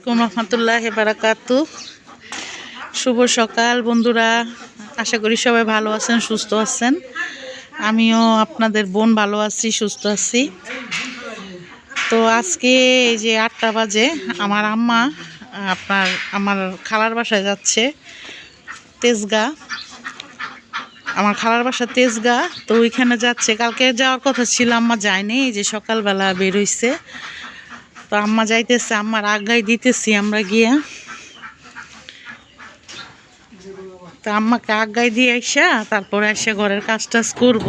আলাইকুম রহমতুল্লাহ বারাকাতু। শুভ সকাল বন্ধুরা। আশা করি সবাই ভালো আছেন, সুস্থ আছেন। আমিও আপনাদের বোন ভালো আছি, সুস্থ আছি। তো আজকে এই যে আটটা বাজে, আমার আম্মা, আপনার, আমার খালার বাসায় যাচ্ছে তেজগা। আমার খালার বাসা তেজগা, তো ওইখানে যাচ্ছে। কালকে যাওয়ার কথা ছিল, আম্মা যায়নি। এই যে সকালবেলা বের হইছে। তো আম্মা যাইতেছে, আম্মার আগায় দিতেছি আমরা গিয়া। তো আম্মাকে আগায় দিয়ে এসা তারপরে এসে ঘরের কাজ টাজ করব।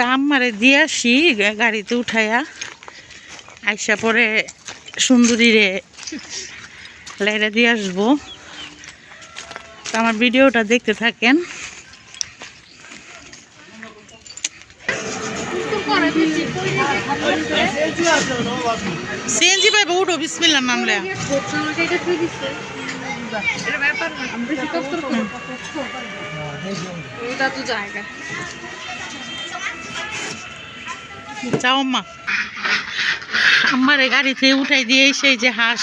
তা আম্মারে দিয়ে আসি গাড়িতে উঠাইয়া। আইসা পরে সুন্দরী রে লাইরা দিয়ে আসব। তা আমার ভিডিওটা দেখতে থাকেন। সিএনজি পাইবো উঠো বিসমিল্লার নামলে ওটা তো জায়গা। যাও আম্মা আমার গাড়িতে উঠাই দিয়ে সেই যে হাঁস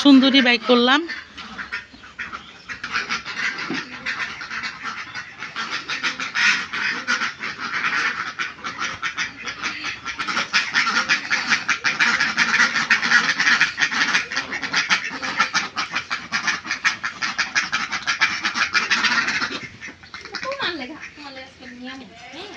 সুন্দরী বাইক করলাম তোমার লেখা তোমার লেখা আজকে নিয়ম হ্যাঁ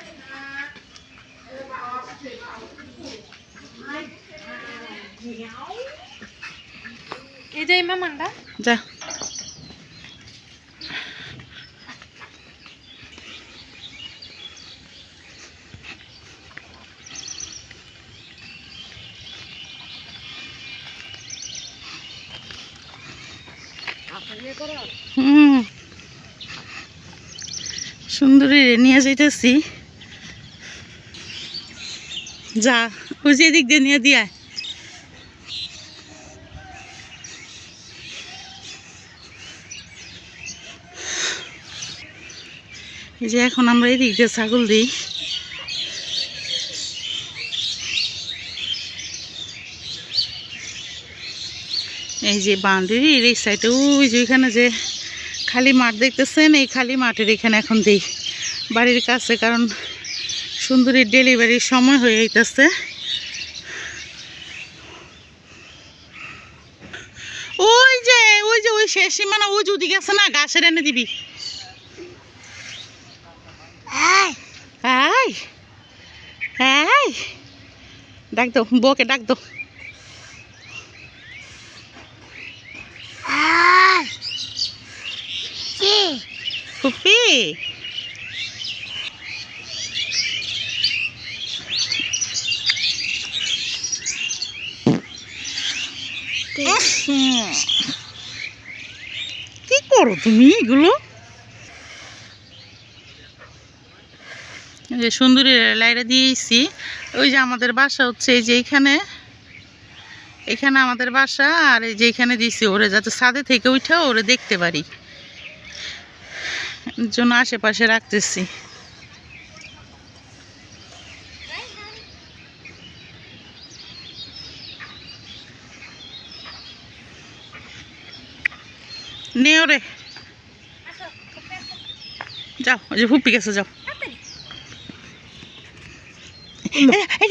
এই যে মামানটা যা হুম। সুন্দরী নিয়ে যাইতেছি। যা, ওই যে এদিক দিয়ে নিয়ে দিয়ে এই যে এখন আমরা এদিক দিয়ে ছাগল দিই। এই যে বাউন্ডারির এই সাইডে ওই যে ওইখানে যে খালি মাঠ দেখতেছেন এই খালি মাঠের এখানে এখন দিই বাড়ির কাছে কারণ সুন্দরীর ডেলিভারির সময় হয়ে যাইতেছে। ওই যে ওই যে ওই শেষ সীমানা ওই যে ওদিকে আছে না গাছের এনে দিবি। ডাক দো বউকে ডাক দো ফুপি উম। কি করো তুমি এগুলো? যে সুন্দরী লাইটা দিয়েছি। ওই যে আমাদের বাসা হচ্ছে এই যে এইখানে এখানে আমাদের বাসা আর এই যে এখানে দিছি ওরে যাতে ছাদে থেকে উঠে ওরে দেখতে পারি। জন্য আশেপাশে রাখতেছি। নে ওরে যাও ওই যে ফুপি গেছে যাও। এই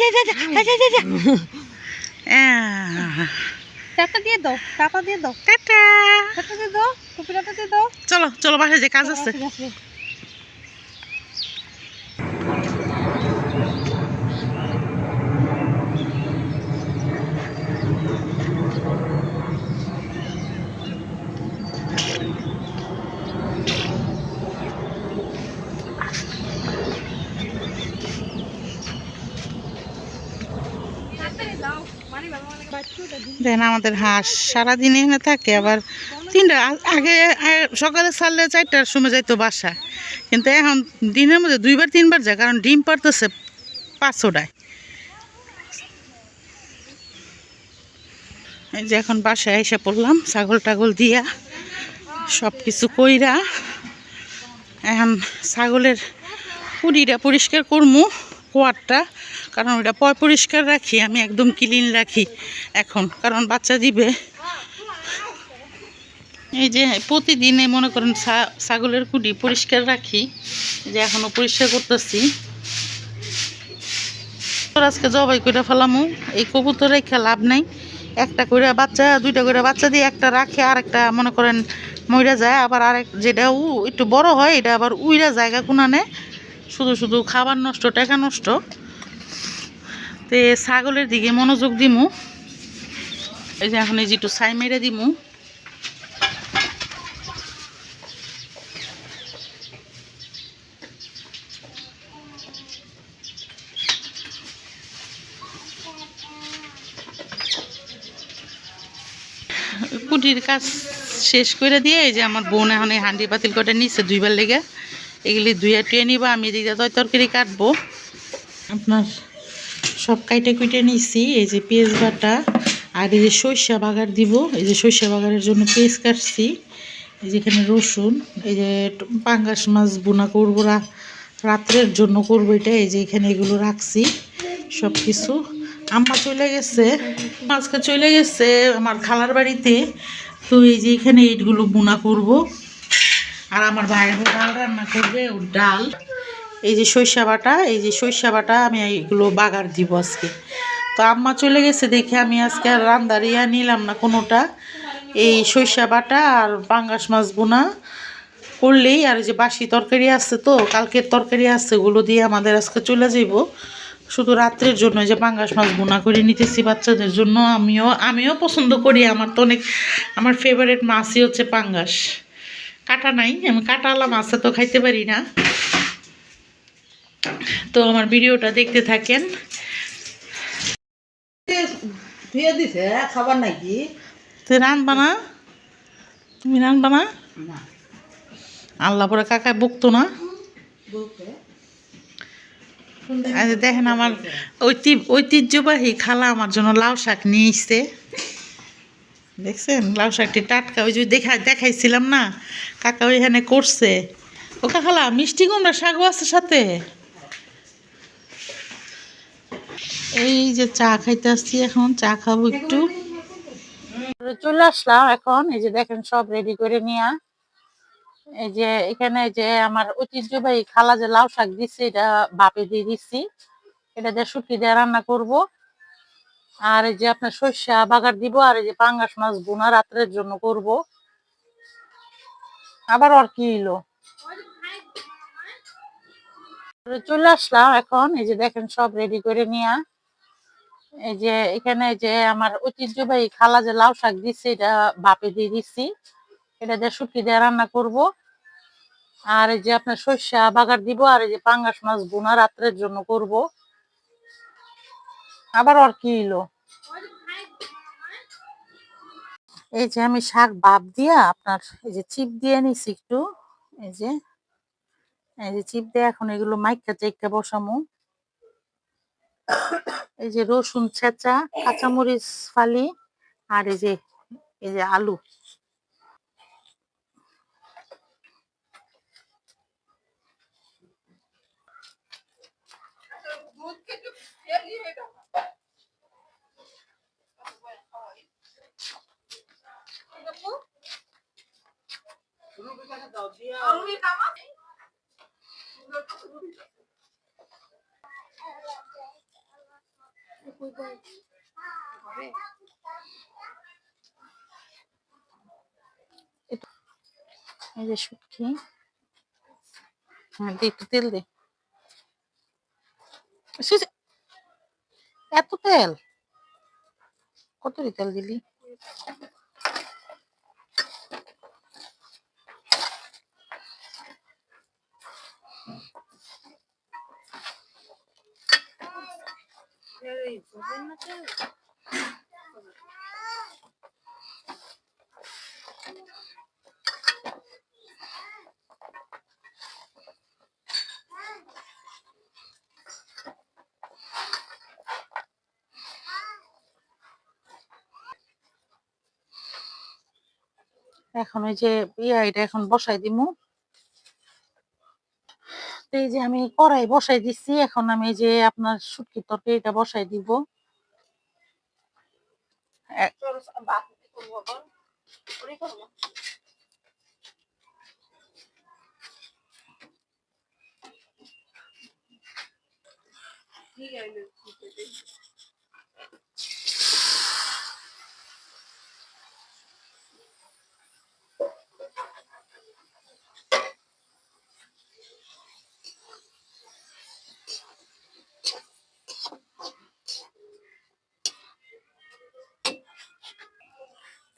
টাকা দিয়ে দাও টাকা দিয়ে দাও। টাটা। টাকা দিয়ে দাও টুপিটা দিয়ে দাও। চলো চলো বাসায় যে কাজ আছে ঠিক আছে তাড়াতাড়ি দাও মানে বাবা মানে বাচ্চুটা দিন দেখেন আমাদের হাঁস। সারাদিন এখানে থাকে, আবার তিনটা, আগে সকালে ছাড়লে চারটার সময় যাইতো বাসা কিন্তু এখন দিনের মধ্যে দুইবার, তিনবার যায়, কারণ ডিম পারতেছে পাঁচশোটায়। এই যে এখন বাসায় এসে পড়লাম, ছাগল টাগল দিয়া সব কিছু কইরা। এখন ছাগলের পুরিটা পরিষ্কার করমু, কোয়ারটা। কারণ ওটা পরিষ্কার রাখি, আমি একদম ক্লিন রাখি এখন। কারণ বাচ্চা দিবে এই যে প্রতিদিনে মনে করেন ছাগলের কুটি পরিষ্কার রাখি যে এখনও পরিষ্কার করতেছি। আজকে জবাই করে ফেলামু, এই কবুতর রেখে লাভ নাই। একটা করে বাচ্চা, দুইটা করে বাচ্চা দিয়ে একটা রাখে, আর একটা মনে করেন মইরা যায়, আবার আরেক যেটা উ, একটু বড় হয়, এটা আবার উইরা জায়গা কোনানে। শুধু শুধু খাবার নষ্ট, টাকা নষ্ট। তে ছাগলের দিকে মনোযোগ দিমু। এই যে এখন এই যে ছাই মেরে দিমু। কুটির কাজ শেষ করে দিয়ে এই যে আমার বোন এখন এই হান্ডি পাতিল করে নিচ্ছে দুইবার লেগে। এগুলি দুইয়া টুয়ে নিব, আমি এদিকে তরকারি কাটবো। আপনার সব কাইটে কুইটে নিছি, এই যে পেঁয়াজ বাটা, আর এই যে সর্ষা বাগার দিব, এই যে সর্ষা বাগারের জন্য পেঁয়াজ কাটছি, এই যে এখানে রসুন, এই যে পাঙ্গাস মাছ বোনা করব রাত্রের জন্য করব এটা, এই যে এখানে এগুলো রাখছি সব কিছু আম্মা চলে গেছে, আজকে চলে গেছে আমার খালার বাড়িতে, তো এই যে এখানে এইগুলো বোনা করব। আর আমার ভাইয়ের ডাল রান্না করবে, ওর ডাল। এই যে সরিষা বাটা, এই যে সরিষা বাটা আমি এইগুলো বাগার দিব আজকে। তো আম্মা চলে গেছে দেখে আমি আজকে আর রান্দারিয়া নিলাম না কোনোটা। এই সরিষা বাটা আর পাঙ্গাস মাছ বোনা করলেই আর যে বাসি তরকারি আছে তো, কালকের তরকারি আছে, ওগুলো দিয়ে আমাদের আজকে চলে যাব শুধু রাত্রের জন্য যে পাঙ্গাস মাছ বোনা করে নিতেছি বাচ্চাদের জন্য। আমিও আমিও পছন্দ করি, আমার তো অনেক, আমার ফেভারিট মাছই হচ্ছে পাঙ্গাস। কাটা নাই, আমি কাটালা মাছটা তো খাইতে পারি না। তো আমার ভিডিওটা দেখতে থাকেন। ধুয়ে দিছে খাবার নাকি? তুই রানবা না? তুমি রানবা না? না। আল্লাহ পরে কাকায় বকতো না? বলতে। দেখেন আমার ঐতি- ঐতিহ্যবাহী খালা আমার জন্য লাউ শাক নিয়ে এসছে। দেখছেন? লাউ শাকটি টাটকা। ওই যে দেখা দেখাইছিলাম না? কাকা ওইখানে করছে। ও কাকালা মিষ্টি কুমড়া শাকও আছে সাথে? এই যে চা খাইতে আসছি এখন, চা খাব একটু। চলে আসলাম এখন, এই যে দেখেন সব রেডি করে নিয়া। এই যে এখানে যে আমার ঐতিহ্যবাহী খালা যে লাউ শাক দিচ্ছে এটা বাপে দিয়ে দিচ্ছি এটা দিয়ে শুটকি দিয়ে রান্না করব। আর এই যে আপনার সর্ষা বাগার দিব, আর এই যে পাঙ্গাস মাছ বোনা রাত্রের জন্য করব। আবার আর কি এলো চলে আসলাম এখন, এই যে দেখেন সব রেডি করে নিয়া। এই যে এখানে যে আমার ঐতিহ্যবাহী খালা যে লাউ শাক দিচ্ছে, এটা বাপে দিয়ে দিচ্ছি। এটা দিয়ে শুটকি দিয়ে রান্না করব। আর এই যে আপনার সর্ষা বাগার দিব, আর এই যে পাঙ্গাস মাছ বোনা রাত্রের জন্য করব। আবার আর কি এলো এই যে আমি শাক বাপ দিয়া আপনার এই যে চিপ দিয়ে নিছি একটু। এই যে এই যে চিপ দিয়ে এখন এগুলো মাইকা চাইকা বসামু। এই যে রসুন ছেঁচা কাঁচামরিচ ফালি আর এই যে এই যে আলু। এই যে শুটকি। হ্যাঁ দে একটু তেল দে। এত তেল? কত তেল দিলি? এখন ওই যে ইয়া এটা এখন বসাই দিমু। তো এই যে আমি কড়াই বসাই দিচ্ছি এখন আমি যে আপনার শুটকি তরকারিটা বসাই দিব। এ-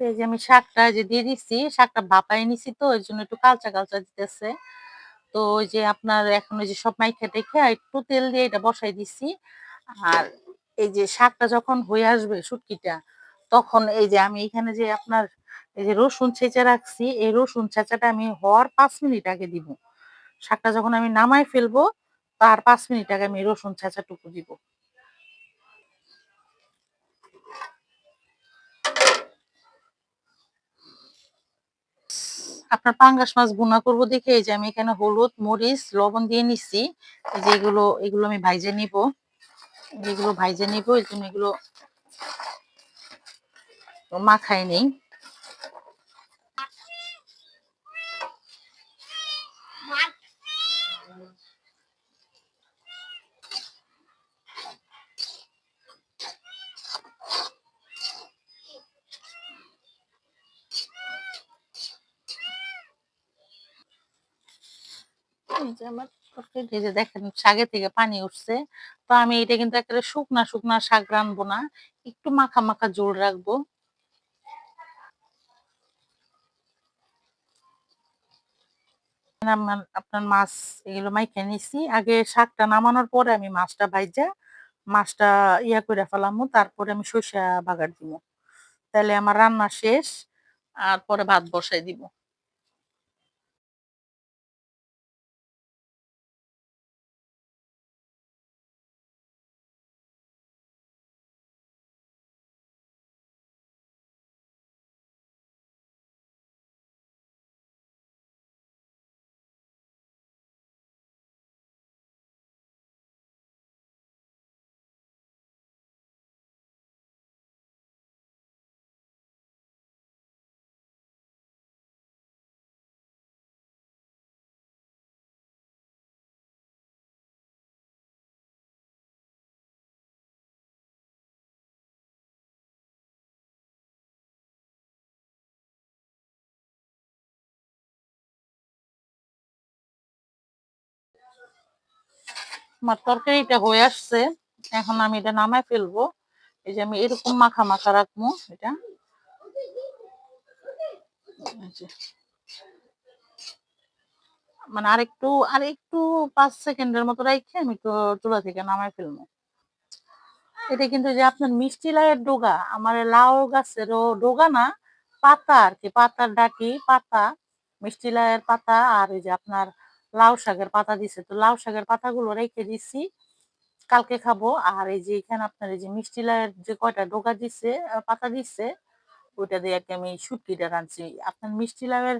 এই যে আমি শাকটা যে দিয়ে দিচ্ছি শাকটা ভাপাই নিছি তো, ওই জন্য একটু কালচা কালচা দিতেছে। তো ওই যে আপনার এখন ওই যে সব মাইখা টেখা একটু তেল দিয়ে এটা বসাই দিছি। আর এই যে শাকটা যখন হয়ে আসবে শুটকিটা, তখন এই যে আমি এখানে যে আপনার এই যে রসুন ছেঁচা রাখছি, এই রসুন ছেঁচাটা আমি হওয়ার পাঁচ মিনিট আগে দিব। শাকটা যখন আমি নামাই ফেলব, তার পাঁচ মিনিট আগে আমি রসুন ছেঁচাটুকু দিব। আপনার পাঙ্গাস মাছ গুনা করব দেখে এই যে আমি এখানে হলুদ, মরিচ, লবণ দিয়ে নিচ্ছি। যে এগুলো এগুলো আমি ভাইজে নিব। এগুলো ভাইজে নিব, এই জন্য এগুলো মাখাই নেই। যে আমার তরকারি যে দেখেন শাকে থেকে পানি উঠছে, তো আমি এটা কিন্তু একেবারে শুকনা শুকনা শাক রানবো না, একটু মাখা মাখা ঝোল রাখব। আপনার মাছ এগুলো মাইখা নিছি, আগে শাকটা নামানোর পরে আমি মাছটা ভাইজা, মাছটা ইয়া করে ফেলামু, তারপরে আমি সরিষা বাগার দিব তাহলে আমার রান্না শেষ, আর পরে ভাত বসাই দিব আমার তরকারিটা হয়ে আসছে, এখন আমি এটা নামায় ফেলব। এই যে আমি এরকম মাখা মাখা রাখব, এটা। মানে আরেকটু আরেকটু পাঁচ সেকেন্ডের মতো রাখে আমি তো চুলা থেকে নামায় ফেলব। এটা কিন্তু যে আপনার মিষ্টি লাইয়ের ডোগা, আমার লাউ গাছেরও ডোগা না, পাতা আর কি, পাতার ডাটি, পাতা, মিষ্টি লাইয়ের পাতা, আর এই যে আপনার লাউ শাকের পাতা দিছে। তো লাউ শাকের পাতাগুলো রেখে দিছি, কালকে খাব। আর এই যে এখানে আপনার এই যে মিষ্টি লাউয়ের যে কয়টা ডোকা দিছে পাতা দিছে, ওইটা দিয়ে আর আমি শুটকিটা রাঁধছি। আপনার মিষ্টি লাউয়ের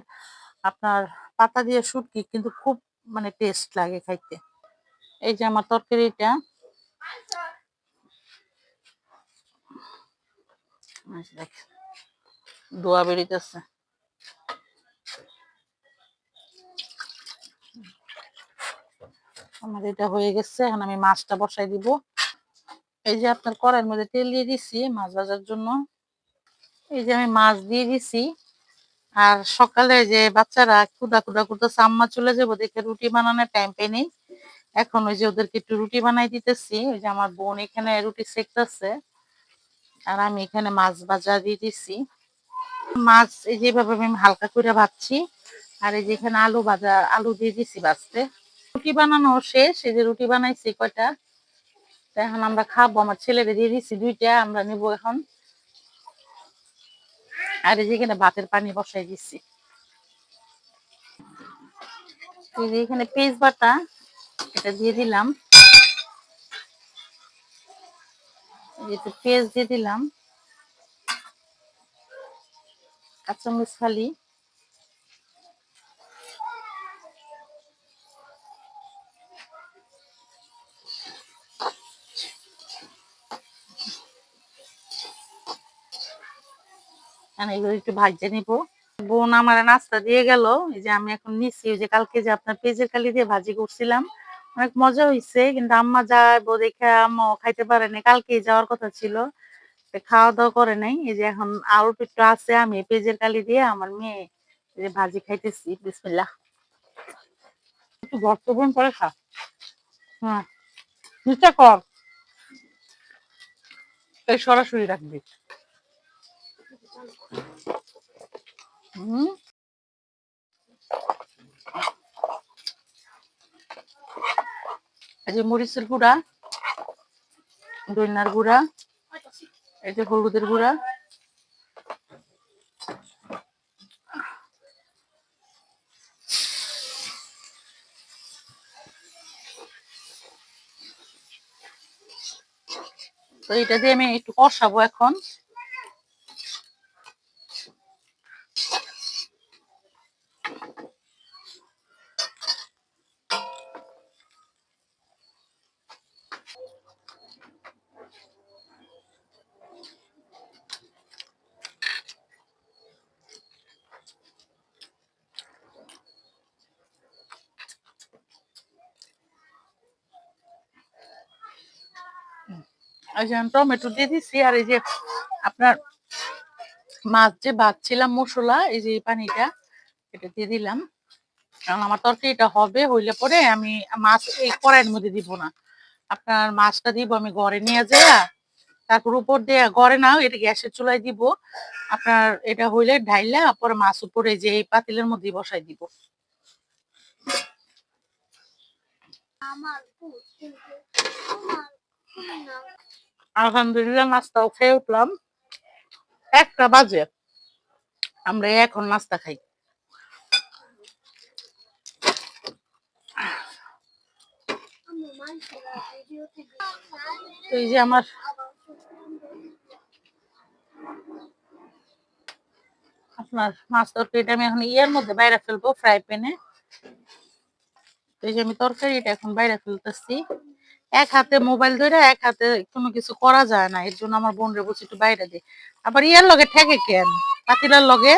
আপনার পাতা দিয়ে শুটকি কিন্তু খুব মানে টেস্ট লাগে খাইতে। এই যে আমার তরকারিটা। দেখ দোয়া বেরিতেছে। আমার এটা হয়ে গেছে, এখন আমি মাছটা বসাই দিব। এই যে আপনার কড়াইয়ের মধ্যে তেল দিয়ে দিছি মাছ ভাজার জন্য। এই যে আমি মাছ দিয়ে দিছি, আর সকালে যে বাচ্চারা কুদা কুদা করতেছে, আম্মা চলে যাব দেখে রুটি বানানোর টাইম পেয়ে নেই। এখন ওই যে ওদেরকে একটু রুটি বানাই দিতেছি, ওই যে আমার বোন এখানে রুটি সেকতেছে আর আমি এখানে মাছ ভাজা দিয়ে দিছি। মাছ এই যেভাবে আমি হালকা করে ভাজছি, আর এই যে এখানে আলু ভাজা, আলু দিয়ে দিছি ভাজতে। রুটি বানানো শেষ, এই যে রুটি বানাইছি কয়টা? এখন আমরা খাব, আমার ছেলেরে দিয়ে দিছি দুইটা, আমরা নিব এখন। আর এই যেখানে ভাতের পানি বসাই দিচ্ছি এখানে পেঁয়াজ বাটা, এটা দিয়ে দিলাম। এই যে একটু পেঁয়াজ দিয়ে দিলাম। কাঁচামরিচ খালি আমি এগুলো একটু ভাজতে নিব। বোন আমার নাস্তা দিয়ে গেল। এই যে আমি এখন নিচ্ছি ওই যে কালকে যে আপনার পেঁয়াজের কালি দিয়ে ভাজি করছিলাম। অনেক মজা হয়েছে কিন্তু আম্মা যাব দেখে আম্মা খাইতে পারে না কালকে যাওয়ার কথা ছিল খাওয়া দাওয়া করে নাই। এই যে এখন আলু একটু আছে আমি পেঁয়াজের কালি দিয়ে আমার মেয়ে এই যে ভাজি খাইতেছি। বিসমিল্লাহ। একটু বর্তমান পরে খা। হ্যাঁ। নিচে কর। এই সরাসরি রাখবি। হুম? এই যে মরিচের গুঁড়া, দইনার গুঁড়া, এই যে হলুদের গুঁড়া। তো এটা দিয়ে আমি একটু কষাবো এখন। টমেটো দিয়ে দিচ্ছি আর এই যে আপনার মাছ যে ভাজছিলাম মশলা, এই যে পানিটা, এটা দিয়ে দিলাম। কারণ আমার তরকারিটা হবে, হইলে পরে আমি মাছ এই কড়াইয়ের মধ্যে দিব না। আপনার মাছটা দিব আমি ঘরে নিয়ে যাই তারপর উপর দিয়ে ঘরে না এটা গ্যাসের চুলায় দিব। আপনার এটা হইলে ঢাইলা, পরে মাছ উপরে যে এই পাতিলের মধ্যে বসাই দিব। আলহামদুলিল্লাহ, নাস্তাও খেয়ে উঠলাম। একটা বাজে। আমরা এখন নাস্তা খাই। এই যে আমার আপনার মাছ তরকারিটা আমি এখন ইয়ের মধ্যে বাইরে ফেলব ফ্রাই প্যানে এই যে আমি তরকারিটা এখন বাইরে ফেলতেছি। এক হাতে মোবাইল ধরে এক হাতে কোনো কিছু করা যায় না। এর জন্য আমার বোন রে বলছি একটু বাইরে দে। আবার ইয়ার লগে ঠেকে কেন? পাতিলার লগে?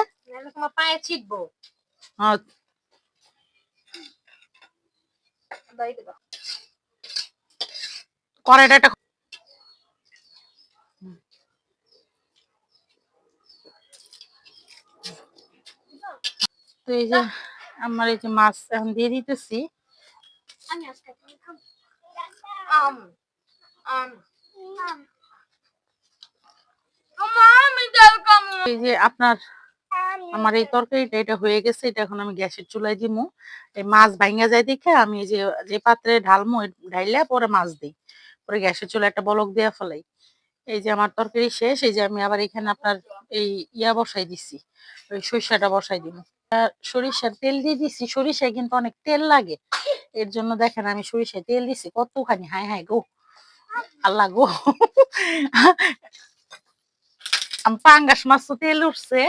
তোমার পায়ে ছিটবো। আহ, কড়াইটা একটা তো এই যে আমার এই যে মাছ এখন দিয়ে দিতেছি। আমি আজকে আম আম ডাল কামু এই যে আপনার আমার এই তরকারিটা এটা হয়ে গেছে এটা এখন আমি গ্যাসের চুলায় দিমু। এই মাছ ভাঙ্গা যায় দেখে আমি এই যে যে পাত্রে ঢালমু ঢাইলে পরে মাছ দিই। পরে গ্যাসের চুলায় একটা বলক দেয়া ফেলাই। এই যে আমার তরকারি শেষ এই যে আমি আবার এখানে আপনার এই ইয়া বসাই দিছি ওই সরিষাটা বসাই দিব সরিষার তেল দিয়ে দিছি সরিষায় কিন্তু অনেক তেল লাগে। এর জন্য দেখেন আমি সরিষায় তেল দিছি, কতখানি? হাই হাই গো। আল্লাহ গো। পাঙ্গাস মাছ তো তেল উঠছে।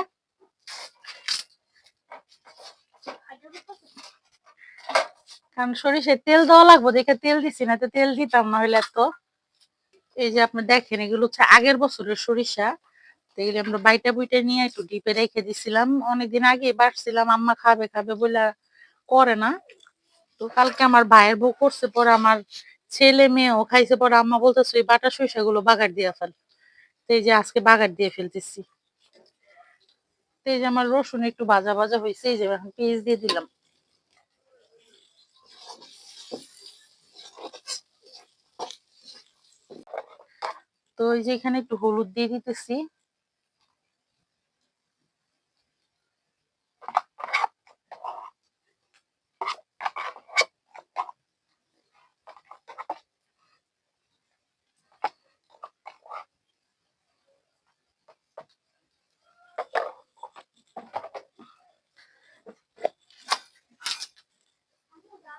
কারণ সরিষায় তেল দেওয়া লাগবে, দেখে তেল দিছি, না তো তেল দিতাম না হইলে তো এই যে আপনি দেখেন, এগুলো হচ্ছে আগের বছরের সরিষা। এগুলো আমরা বাইটা বুইটা নিয়ে একটু ডিপে রেখে দিছিলাম। অনেকদিন আগে বাড়ছিলাম, আম্মা খাবে খাবে বলে করে না। তো কালকে আমার ভাইয়ের বউ করছে, পরে আমার ছেলে মেয়েও খাইছে, পরে আম্মা বলতেছে, ওই বাটা সরিষা গুলো বাগার দিয়ে ফেল। তো এই যে আজকে বাগার দিয়ে ফেলতেছি। তো এই যে আমার রসুন একটু ভাজা ভাজা হয়েছে এই যে এখন পেঁয়াজ দিয়ে দিলাম। তো এই যে এখানে একটু হলুদ দিয়ে দিতেছি।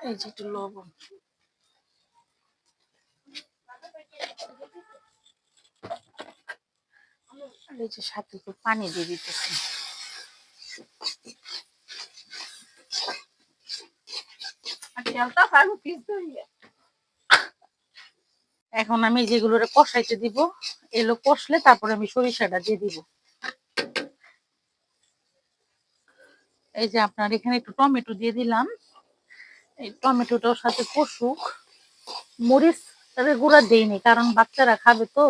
এই যে একটু লবণ। এই যে সাথে একটু পানি দিয়ে দিতেছি। এখন আমি যেগুলো কষাইতে দিব এগুলো কষলে তারপরে আমি সরিষাটা দিয়ে দিব। এই যে আপনার এখানে একটু টমেটো দিয়ে দিলাম। এই টমেটোটার সাথে কষুক। মরিচ তাদের গুঁড়া দেইনি, কারণ বাচ্চারা খাবে তো।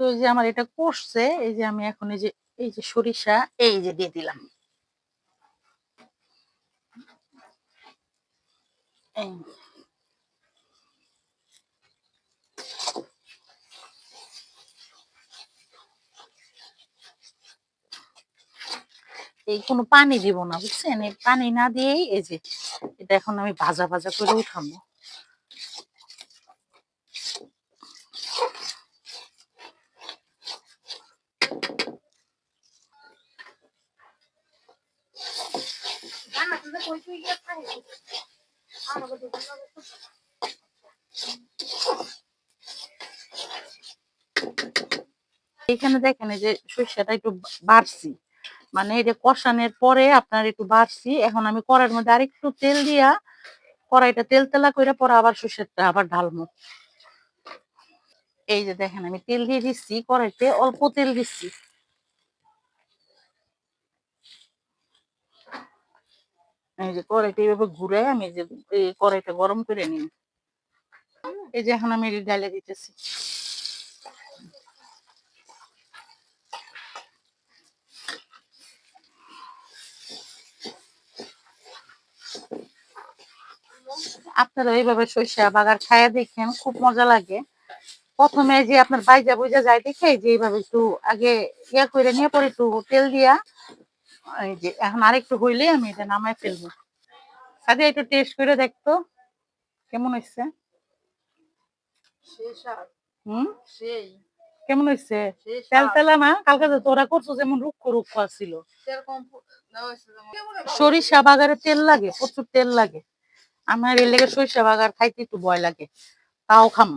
তো যে আমার এটা কষছে, এই যে আমি এখন এই যে এই যে সরিষা, এই যে দিয়ে দিলাম। এই। এই কোনো পানি দিব না, বুঝছেন? এই পানি না দিয়েই এই যে এটা এখন আমি ভাজা ভাজা করে উঠাবো। এখানে দেখেন যে সরিষাটা একটু বাড়ছি। মানে এই এটা কষানোর পরে আপনার একটু বাড়ছি, এখন আমি কড়াইয়ের মধ্যে আরেকটু তেল দিয়া, কড়াইটা তেল তেলা করে পরে আবার সরিষাটা আবার ঢালবো। এই যে দেখেন, আমি তেল দিয়ে দিচ্ছি, কড়াইতে অল্প তেল দিচ্ছি। এই যে কড়াইটা এইভাবে ঘুরে আমি যে কড়াইটা গরম করে নিই। এই যে এখন আমি ডালে দিতেছি। আপনারা এইভাবে সরিষা বাগার খায়া দেখেন খুব মজা লাগে। প্রথমে যে আপনার বাইজা বুইজা যায় দেখে যে এইভাবে একটু আগে ইয়া করে নিয়ে পরে একটু তেল দিয়া এই যে এখন আরেকটু হইলে আমি এটা নামাই ফেলব। সাদিয়া একটু টেস্ট করে দেখতো কেমন হচ্ছে হুম? সেই। কেমন হয়েছে তেল তেলা না? কালকে তো তোরা করছ যেমন রুক্ষ রুক্ষ ছিল সরিষা বাগারে তেল লাগে প্রচুর তেল লাগে। আমার এর লেগে সরিষা বাগার খাইতে একটু ভয় লাগে। তাও খাম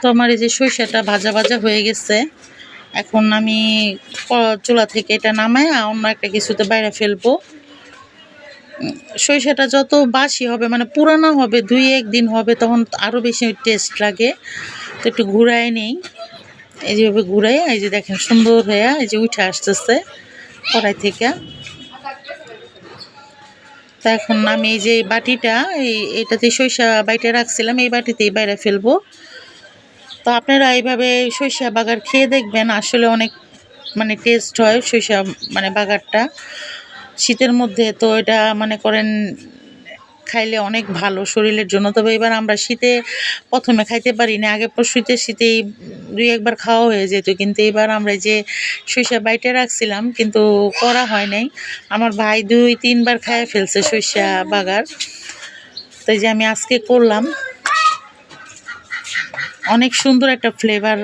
তো আমার এই যে সরিষাটা ভাজা ভাজা হয়ে গেছে। এখন আমি চুলা থেকে এটা নামায় অন্য একটা কিছুতে বাইরে ফেলব। সরিষাটা যত বাসি হবে মানে পুরানো হবে, দুই একদিন হবে, তখন আরও বেশি টেস্ট লাগে। তো একটু ঘুরাই নেই। এই যেভাবে ঘুরাই, এই যে দেখেন সুন্দর হয়ে এই যে উঠে আসতেছে কড়াই থেকে। তা এখন আমি এই যে বাটিটা, এই এটাতে সরিষা বাইটে রাখছিলাম, এই বাটিতেই বাইরে ফেলব। তো আপনারা এইভাবে সরিষা বাগার খেয়ে দেখবেন, আসলে অনেক মানে টেস্ট হয় সরিষা মানে বাগারটা। শীতের মধ্যে তো এটা মনে করেন খাইলে অনেক ভালো শরীরের জন্য। তবে এবার আমরা শীতে প্রথমে খাইতে পারি না, আগে শীতে শীতেই দুই একবার খাওয়া হয়ে যেত। কিন্তু এবার আমরা যে সরিষা বাইটে রাখছিলাম, কিন্তু করা হয় নাই। আমার ভাই দুই, তিনবার খাইয়ে ফেলছে সরিষা বাগার। তো যে আমি আজকে করলাম। অনেক সুন্দর একটা ফ্লেভার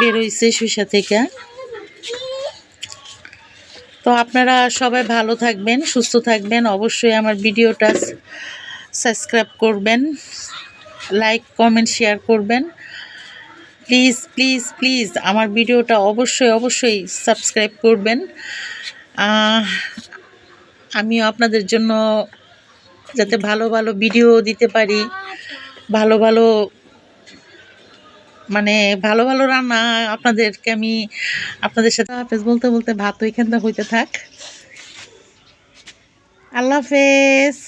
বেরোইছে সরিষা থেকে। তো আপনারা সবাই ভালো থাকবেন, সুস্থ থাকবেন। অবশ্যই আমার ভিডিওটা সাবস্ক্রাইব করবেন, লাইক, কমেন্ট, শেয়ার করবেন। প্লিজ প্লিজ প্লিজ আমার ভিডিওটা অবশ্যই অবশ্যই সাবস্ক্রাইব করবেন। আমিও আপনাদের জন্য যাতে ভালো ভালো ভিডিও দিতে পারি, ভালো ভালো মানে ভালো ভালো রান্না আপনাদেরকে আমি আপনাদের সাথে হাফেজ বলতে বলতে ভাত ওইখানটা হইতে থাক। আল্লাহ হাফেজ।